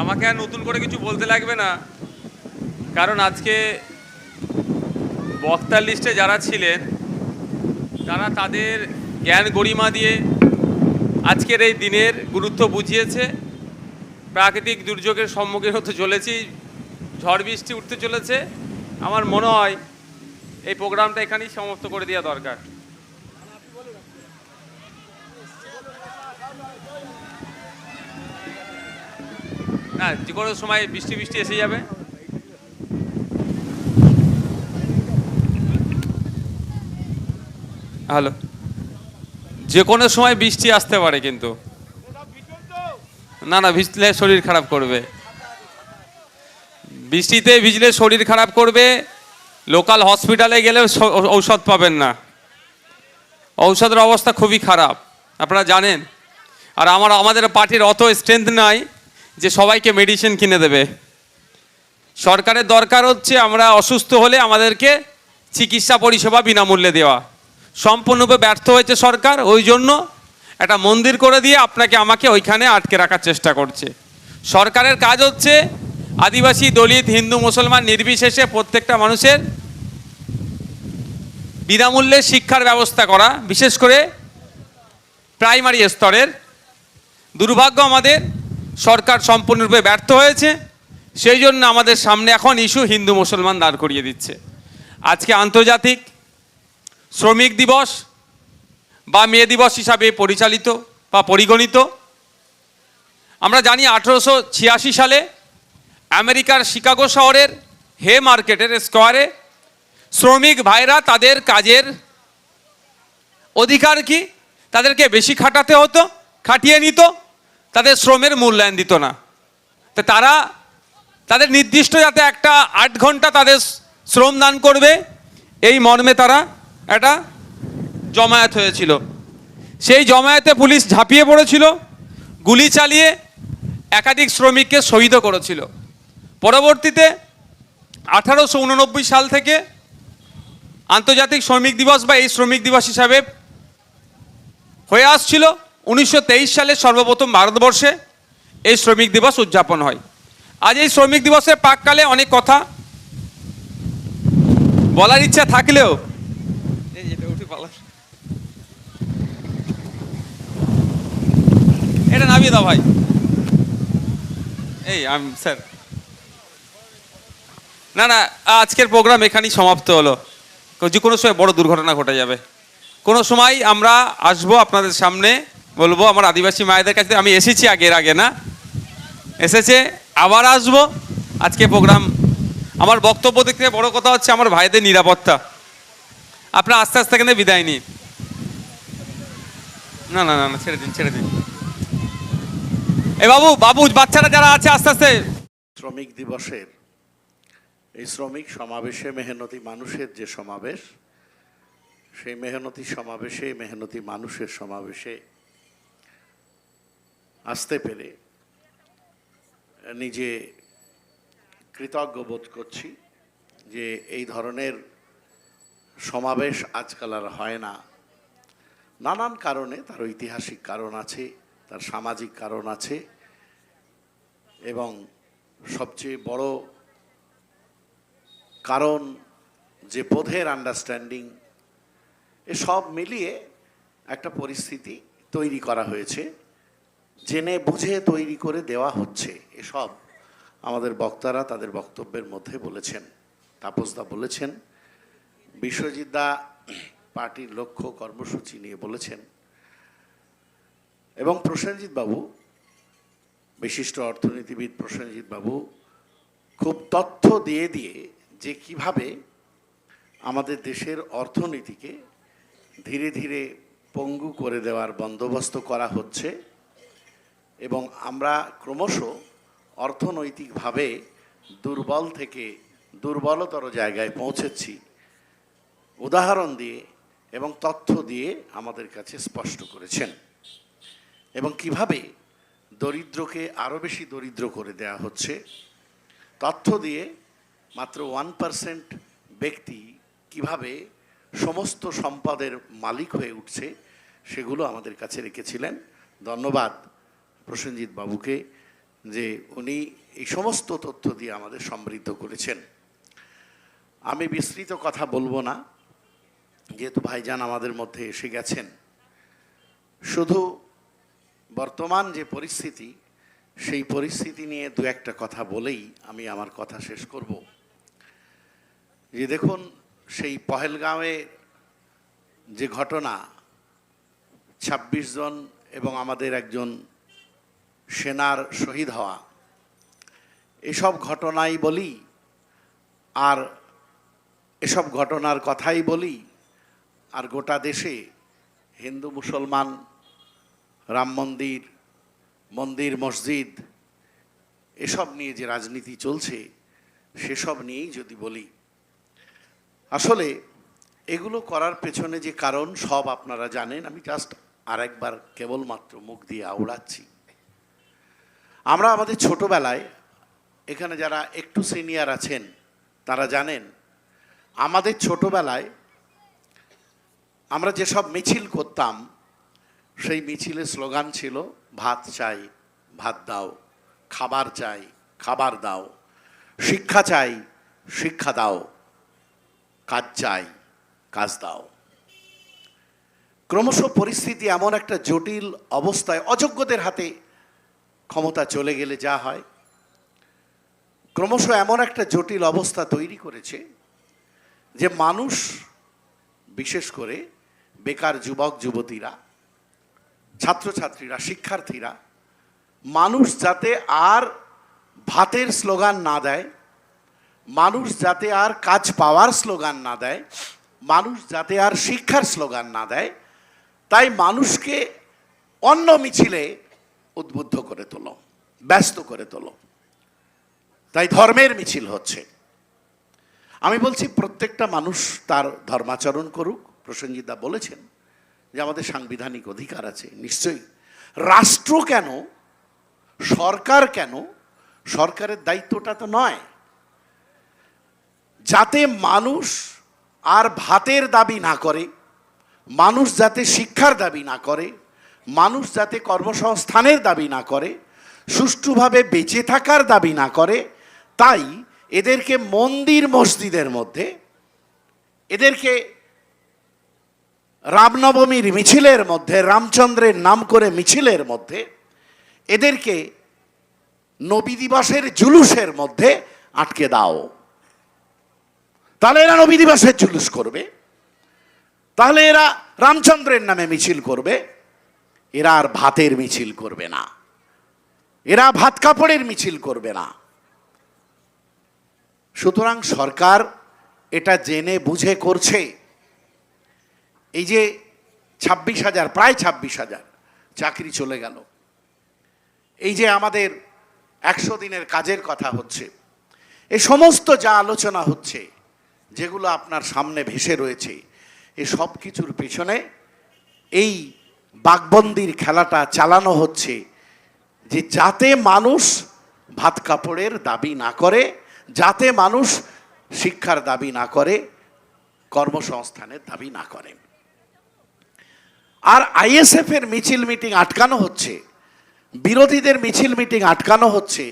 আমাকে আর নতুন করে কিছু বলতে লাগবে না। কারণ আজকে বক্তার লিস্টে যারা ছিলেন, তারা তাদের জ্ঞান গরিমা দিয়ে আজকের এই দিনের গুরুত্ব বুঝিয়েছে। প্রাকৃতিক দুর্যোগের সম্মুখীন হতে চলেছি, ঝড় বৃষ্টি উঠতে চলেছে। আমার মনে হয় এই প্রোগ্রামটা এখানেই সমাপ্ত করে দেওয়া দরকার। না যে কোনো সময় বৃষ্টি বৃষ্টি এসে যাবে। হ্যালো। যে কোনো সময় বৃষ্টি আসতে পারে কিন্তু। না না, ভিজলে শরীর খারাপ করবে। বৃষ্টিতে ভিজলে শরীর খারাপ করবে। লোকাল হসপিটালে গেলে ঔষধ পাবেন না। ঔষধের অবস্থা খুবই খারাপ। আপনারা জানেন। আর আমার, আমাদের পার্টির অত স্ট্রেংথ নাই। যে সবাইকে মেডিসিন কিনে দেবে। সরকারের দরকার হচ্ছে আমরা অসুস্থ হলে আমাদেরকে চিকিৎসা পরিষেবা বিনামূল্যে দেওয়া। সম্পূর্ণরূপে ব্যর্থ হয়েছে সরকার, ওই জন্য একটা মন্দির করে দিয়ে আপনাকে আমাকে ওইখানে আটকে রাখার চেষ্টা করছে। সরকারের কাজ হচ্ছে আদিবাসী, দলিত, হিন্দু, মুসলমান নির্বিশেষে প্রত্যেকটা মানুষের বিনামূল্যে শিক্ষার ব্যবস্থা করা, বিশেষ করে প্রাইমারি স্তরের। দুর্ভাগ্য আমাদের সরকার সম্পূর্ণরূপে ব্যর্থ হয়েছে। সেই জন্য আমাদের সামনে এখন ইস্যু হিন্দু মুসলমান দাঁড় করিয়ে দিচ্ছে। আজকে আন্তর্জাতিক শ্রমিক দিবস বা মে দিবস হিসাবে পরিচালিত বা পরিগণিত। আমরা জানি আঠেরোশো ছিয়াশি সালে আমেরিকার শিকাগো শহরের হে মার্কেটের স্কোয়ারে শ্রমিক ভাইরা তাদের কাজের অধিকার কি? তাদেরকে বেশি খাটাতে হতো, খাটিয়ে নিত। তাদের শ্রমের মূল্যায়ন দিত না। তো তারা, তাদের নির্দিষ্ট যাতে একটা আট ঘণ্টা তাদের শ্রম দান করবে, এই মর্মে তারা একটা জমায়েত হয়েছিল। সেই জমায়েতে পুলিশ ঝাঁপিয়ে পড়েছিল, গুলি চালিয়ে একাধিক শ্রমিককে শহীদ করেছিল। পরবর্তীতে আঠারোশো উননব্বই সাল থেকে আন্তর্জাতিক শ্রমিক দিবস বা এই শ্রমিক দিবস হিসাবে হয়ে আসছিল। উনিশশো তেইশ সালে সর্বপ্রথম ভারতবর্ষে এই শ্রমিক দিবস উদযাপন হয়। আজ এই শ্রমিক দিবসের পাককালে অনেক কথা বলার ইচ্ছা থাকলেও এটা নামিয়ে দাও ভাই। এই, আম, স্যার। না না, আজকের প্রোগ্রাম এখানেই সমাপ্ত হলো। যে কোনো সময় বড় দুর্ঘটনা ঘটে যাবে। কোনো সময় আমরা আসব আপনাদের সামনে বলব, আমার আদিবাসী মায়েদের কাছে আমি এসেছি আগের আগে, না? এসেছে, আবার আসব। আজকে প্রোগ্রাম। আমার বক্তব্য দেখতে বড় কথা হচ্ছে, আমার ভাইদের নিরাপত্তা। আপনারা আস্তে আস্তে এখানে বিদায় নিন। না না না, ছেড়ে দিন ছেড়ে দিন। এ বাবু বাবু, বাচ্চারা যারা আছে, আস্তে আস্তে। শ্রমিক দিবসের, এই শ্রমিক সমাবেশে মেহনতি মানুষের যে সমাবেশ, সেই মেহনতি সমাবেশে, মেহনতি মানুষের সমাবেশে আসতে পেরে নিজে কৃতজ্ঞ বোধ করছি যে এই ধরনের সমাবেশ আজকাল আর হয় না। নানান কারণে তার ঐতিহাসিক কারণ আছে, তার সামাজিক কারণ আছে এবং সবচেয়ে বড় কারণ যে বোধের আন্ডারস্ট্যান্ডিং এসব মিলিয়ে একটা পরিস্থিতি তৈরি করা হয়েছে। জেনে বুঝে তৈরি করে দেওয়া হচ্ছে এসব। আমাদের বক্তারা তাদের বক্তব্যের মধ্যে বলেছেন তাপসদা বলেছেন, বিশ্বজিৎ দা পার্টির লক্ষ্য কর্মসূচি নিয়ে বলেছেন এবং প্রসেনজিৎ বাবু, বিশিষ্ট অর্থনীতিবিদ প্রসেনজিৎ বাবু, খুব তথ্য দিয়ে দিয়ে যে কীভাবে আমাদের দেশের অর্থনীতিকে ধীরে ধীরে পঙ্গু করে দেওয়ার বন্দোবস্ত করা হচ্ছে এবং আমরা ক্রমশ অর্থনৈতিকভাবে দুর্বল থেকে দুর্বলতর জায়গায় পৌঁছেছি। উদাহরণ দিয়ে এবং তথ্য দিয়ে আমাদের কাছে স্পষ্ট করেছেন। এবং কীভাবে দরিদ্রকে আরও বেশি দরিদ্র করে দেওয়া হচ্ছে, তথ্য দিয়ে মাত্র ওয়ান পার্সেন্ট ব্যক্তি কীভাবে সমস্ত সম্পদের মালিক হয়ে উঠছে, সেগুলো আমাদের কাছে রেখেছিলেন। ধন্যবাদ। প্রসেনজিৎ বাবুকে যে উনি এই সমস্ত তথ্য দিয়ে আমাদের সমৃদ্ধ করেছেন। আমি বিস্তৃত কথা বলব না, যেহেতু ভাইজান আমাদের মধ্যে এসে গেছেন। শুধু বর্তমান যে পরিস্থিতি, সেই পরিস্থিতি নিয়ে দু একটা কথা বলেই আমি আমার কথা শেষ করব। যে দেখুন, সেই পহেলগাঁওয়ে যে ঘটনা ২৬ জন এবং আমাদের একজন সেনার শহীদ হওয়া। এসব ঘটনাই বলি আর এসব ঘটনার কথাই বলি আর গোটা দেশে হিন্দু, মুসলমান, রাম মন্দির মন্দির, মসজিদ, এসব নিয়ে যে রাজনীতি চলছে, সেসব নিয়েই যদি বলি। আসলে এগুলো করার পেছনে যে কারণ সব আপনারা জানেন, আমি জাস্ট আরেকবার কেবলমাত্র মুখ দিয়ে আওড়াচ্ছি। আমরা আমাদের ছোটবেলায় এখানে যারা একটু সিনিয়র আছেন, তারা জানেন, আমাদের ছোটবেলায় আমরা যেসব মিছিল করতাম, সেই মিছিলের স্লোগান ছিল, ভাত চাই, ভাত দাও, খাবার চাই, খাবার দাও, শিক্ষা চাই, শিক্ষা দাও, কাজ চাই, কাজ দাও। ক্রমশ পরিস্থিতি এমন একটা জটিল অবস্থায় অযোগ্যদের হাতে ক্ষমতা চলে গেলে যা হয়। ক্রমশ এমন একটা জটিল অবস্থা তৈরি করেছে যে মানুষ, বিশেষ করে বেকার যুবক, যুবতীরা, ছাত্রছাত্রীরা, শিক্ষার্থীরা, মানুষ যাতে আর ভাতের স্লোগান না দেয়, মানুষ যাতে আর কাজ পাওয়ার স্লোগান না দেয়, মানুষ যাতে আর শিক্ষার স্লোগান না দেয়, তাই মানুষকে অন্য মিছিলে উদ্বুদ্ধ করে তোলো, ব্যস্ত করে তোলো। তাই ধর্মের মিছিল হচ্ছে। আমি বলছি, প্রত্যেকটা মানুষ তার ধর্মাচরণ করুক। প্রসেনজিৎদা বলেছেন যে আমাদের সাংবিধানিক অধিকার আছে, নিশ্চয়ই। রাষ্ট্র কেন, সরকার কেন, সরকারের দায়িত্বটা তো নয়। যাতে মানুষ আর ভাতের দাবি না করে, মানুষ যাতে শিক্ষার দাবি না করে মানুষ যাতে কর্মসংস্থানের দাবি না করে, সুষ্ঠুভাবে বেঁচে থাকার দাবি না করে, তাই এদেরকে মন্দির মসজিদের মধ্যে, এদেরকে রামনবমীর মিছিলের মধ্যে, রামচন্দ্রের নাম করে মিছিলের মধ্যে, এদেরকে নবী দিবসের জুলুসের মধ্যে আটকে দাও। তাহলে এরা নবী দিবসের জুলুস করবে। তাহলে এরা রামচন্দ্রের নামে মিছিল করবে। এরা আর ভাতের মিছিল করবে না। এরা ভাত কাপড়ের মিছিল করবে না। সুতরাং সরকার এটা জেনে বুঝে করছে। এই যে ছাব্বিশ হাজার, প্রায় ছাব্বিশ হাজার চাকরি চলে গেল। এই যে আমাদের একশো দিনের কাজের কথা হচ্ছে। এ সমস্ত যা আলোচনা হচ্ছে, যেগুলো আপনার সামনে ভেসে রয়েছে, এ সব কিছুর পেছনে এই বাঘবন্দির খেলাটা চালানো হচ্ছে যে যাতে মানুষ ভাত কাপড়ের দাবি না করে, যাতে মানুষ শিক্ষার দাবি না করে, কর্মসংস্থানের দাবি না করে। আর আইএসএফ এর মিছিল মিটিং আটকানো হচ্ছে, বিরোধীদের মিছিল মিটিং আটকানো হচ্ছে,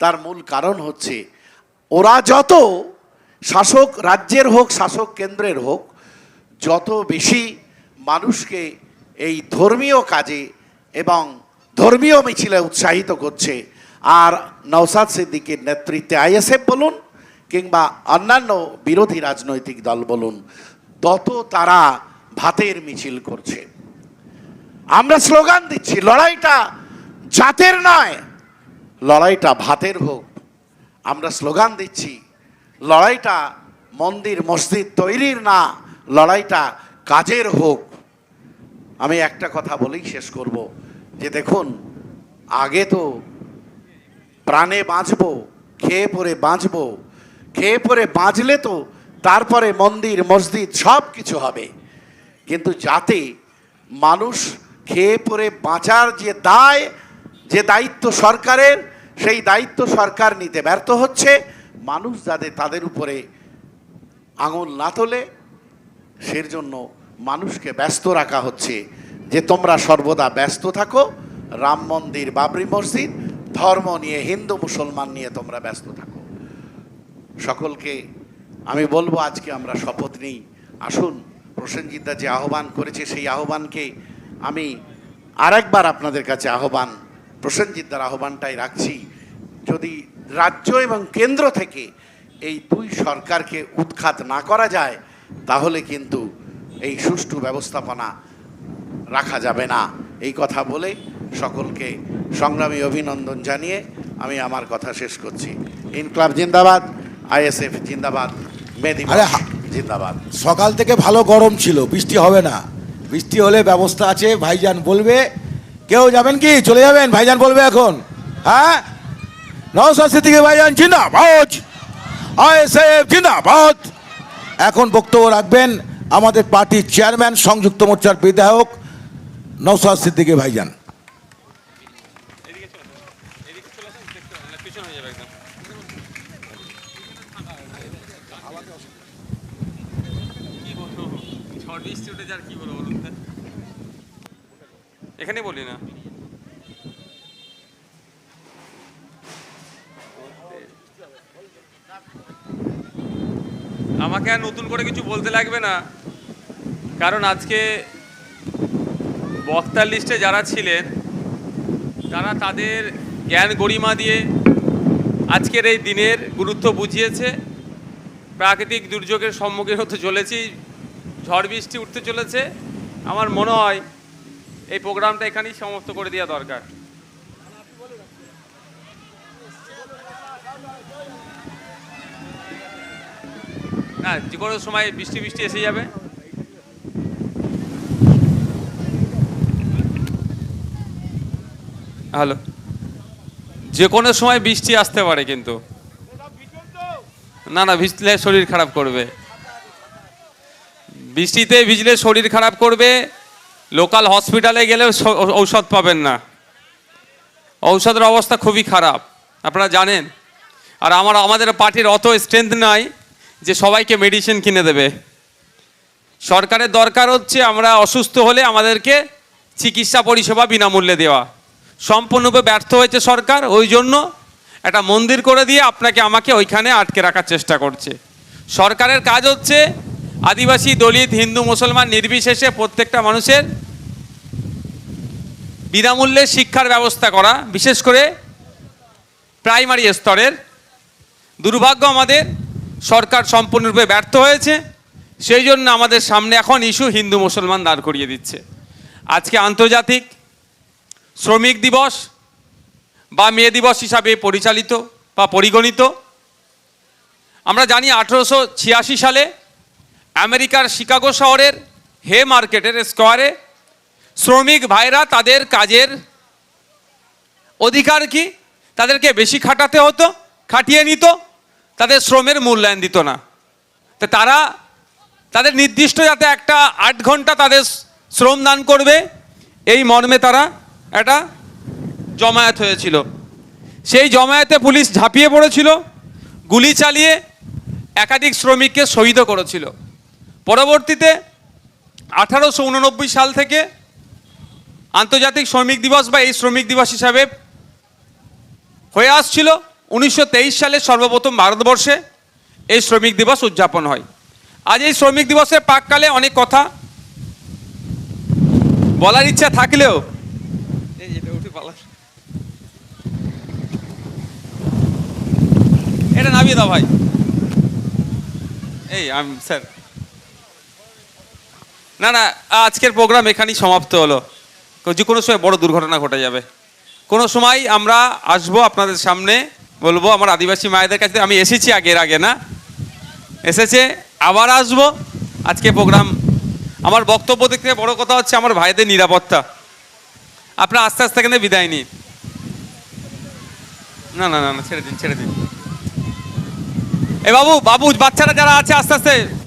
তার মূল কারণ হচ্ছে ওরা যত শাসক রাজ্যের হোক, শাসক কেন্দ্রের হোক, যত বেশি মানুষকে এই ধর্মীয় কাজে এবং ধর্মীয় মিছিলে উৎসাহিত করছে। আর নওসাদ সিদ্দিকের নেতৃত্বে আইএসএফ বলুন কিংবা অন্যান্য বিরোধী রাজনৈতিক দল বলুন, তত তারা ভাতের মিছিল করছে। আমরা স্লোগান দিচ্ছি, লড়াইটা জাতের নয়, লড়াইটা ভাতের হোক। আমরা স্লোগান দিচ্ছি, লড়াইটা মন্দির মসজিদ তৈরির না, লড়াইটা কাজের হোক। আমি একটা কথা বলেই শেষ করব, যে দেখুন, আগে তো প্রাণে বাঁচবো, খেয়ে পরে বাঁচবো, খেয়ে পরে বাঁচলে তো তারপরে মন্দির, মসজিদ সব কিছু হবে। কিন্তু যাতে মানুষ খেয়ে পরে বাঁচার যে দায়, যে দায়িত্ব সরকারের, সেই দায়িত্ব সরকার নিতে ব্যর্থ হচ্ছে। মানুষ যাতে তাদের উপরে আঙুল না তোলে সের জন্য মানুষকে ব্যস্ত রাখা হচ্ছে যে তোমরা সর্বদা ব্যস্ত থাকো, রাম মন্দির, বাবরি মসজিদ, ধর্ম নিয়ে, হিন্দু, মুসলমান নিয়ে তোমরা ব্যস্ত থাকো। সকলকে আমি বলব আজকে আমরা শপথ নিই। আসুন প্রসেনজিৎদা যে আহ্বান করেছে সেই আহ্বানকে আমি আরেকবার আপনাদের কাছে আহ্বান প্রসেনজিৎদার আহ্বানটাই রাখছি। যদি রাজ্য এবং কেন্দ্র থেকে এই দুই সরকারকে উৎখাত না করা যায়, তাহলে কিন্তু এই সুষ্ঠু ব্যবস্থাপনা রাখা যাবে না। এই কথা বলে সকলকে সংগ্রামী অভিনন্দন জানিয়ে আমি আমার কথা শেষ করছি। ইনকলাব জিন্দাবাদ আইএসএফ জিন্দাবাদ মেদি জিন্দাবাদ। সকাল থেকে ভালো গরম ছিল বৃষ্টি হবে না। বৃষ্টি হলে ব্যবস্থা আছে ভাইজান বলবে। কেউ যাবেন কি? চলে যাবেন? ভাইজান বলবে এখন। হ্যাঁ? নওসাদ সিদ্দিকী ভাইজান জিন্দাবাদ। আইএসএফ জিন্দাবাদ। এখন বক্তব্য রাখবেন আমাদের পার্টির চেয়ারম্যান সংযুক্ত মোর্চার বিধায়ক নওসাদ সিদ্দিকী ভাইজান। এখানে বলি না। আমাকে আর নতুন করে কিছু বলতে লাগবে না। কারণ আজকে বক্তার লিস্টে যারা ছিলেন, তারা তাদের জ্ঞান গরিমা দিয়ে আজকের এই দিনের গুরুত্ব বুঝিয়েছে। প্রাকৃতিক দুর্যোগের সম্মুখীন হতে চলেছি, ঝড় বৃষ্টি উঠতে চলেছে। আমার মনে হয় এই প্রোগ্রামটা এখানেই সমাপ্ত করে দেওয়া দরকার। না, যে কোনো সময় বৃষ্টি বৃষ্টি এসে যাবে। হ্যালো। যে কোনো সময় বৃষ্টি আসতে পারে কিন্তু। না না, ভিজলে শরীর খারাপ করবে। বৃষ্টিতে ভিজলে শরীর খারাপ করবে, লোকাল হসপিটালে গেলে ঔষধ পাবেন না। ঔষধের অবস্থা খুবই খারাপ, আপনারা জানেন। আর আমার, আমাদের পার্টির অত স্ট্রেংথ নাই। যে সবাইকে মেডিসিন কিনে দেবে। সরকারের দরকার হচ্ছে আমরা অসুস্থ হলে আমাদেরকে চিকিৎসা পরিষেবা বিনামূল্যে দেওয়া। সম্পূর্ণরূপে ব্যর্থ হয়েছে সরকার, ওই জন্য একটা মন্দির করে দিয়ে আপনাকে আমাকে ওইখানে আটকে রাখার চেষ্টা করছে। সরকারের কাজ হচ্ছে আদিবাসী, দলিত, হিন্দু, মুসলমান নির্বিশেষে প্রত্যেকটা মানুষের বিনামূল্যে শিক্ষার ব্যবস্থা করা, বিশেষ করে প্রাইমারি স্তরের। দুর্ভাগ্য আমাদের সরকার সম্পূর্ণরূপে ব্যর্থ হয়েছে। সেই জন্য আমাদের সামনে এখন ইস্যু হিন্দু মুসলমান দাঁড় করিয়ে দিচ্ছে। আজকে আন্তর্জাতিক শ্রমিক দিবস বা মে দিবস হিসাবে পরিচালিত বা পরিগণিত। আমরা জানি আঠেরোশো ছিয়াশি সালে আমেরিকার শিকাগো শহরের হে মার্কেটের স্কোয়ারে শ্রমিক ভাইরা তাদের কাজের অধিকার কি? তাদেরকে বেশি খাটাতে হতো, খাটিয়ে নিত। তাদের শ্রমের মূল্যায়ন দিত না। তো তারা তাদের নির্দিষ্ট যাতে একটা আট ঘণ্টা তাদের শ্রম দান করবে, এই মর্মে তারা একটা জমায়েত হয়েছিল। সেই জমায়েতে পুলিশ ঝাঁপিয়ে পড়েছিল, গুলি চালিয়ে একাধিক শ্রমিককে শহীদও করেছিল। পরবর্তীতে আঠারোশো উননব্বই সাল থেকে আন্তর্জাতিক শ্রমিক দিবস বা এই শ্রমিক দিবস হিসাবে হয়ে আসছিল। উনিশশো তেইশ সালে সর্বপ্রথম ভারতবর্ষে এই শ্রমিক দিবস উদযাপন হয়। আজ এই শ্রমিক দিবসের প্রাককালে অনেক কথা বলার ইচ্ছা থাকলেও এটা নামিয়ে দাও ভাই। এই, আমি, স্যার। না না, আজকের প্রোগ্রাম এখানেই সমাপ্ত হলো। যে কোনো সময় বড় দুর্ঘটনা ঘটে যাবে। কোনো সময় আমরা আসব আপনাদের সামনে বলব আমার আদিবাসী মায়েদের কাছে, আমি এসেছি আগের আগে, না? এসেছে, আবার আসব। আজকে প্রোগ্রাম। আমার বক্তব্য থেকে বড় কথা হচ্ছে, আমার ভাইদের নিরাপত্তা। আপনার আস্তে আস্তে এখানে বিদায় নিন। না না না না, ছেড়ে দিন ছেড়ে দিন। এ বাবু বাবু, বাচ্চারা যারা আছে, আস্তে আস্তে।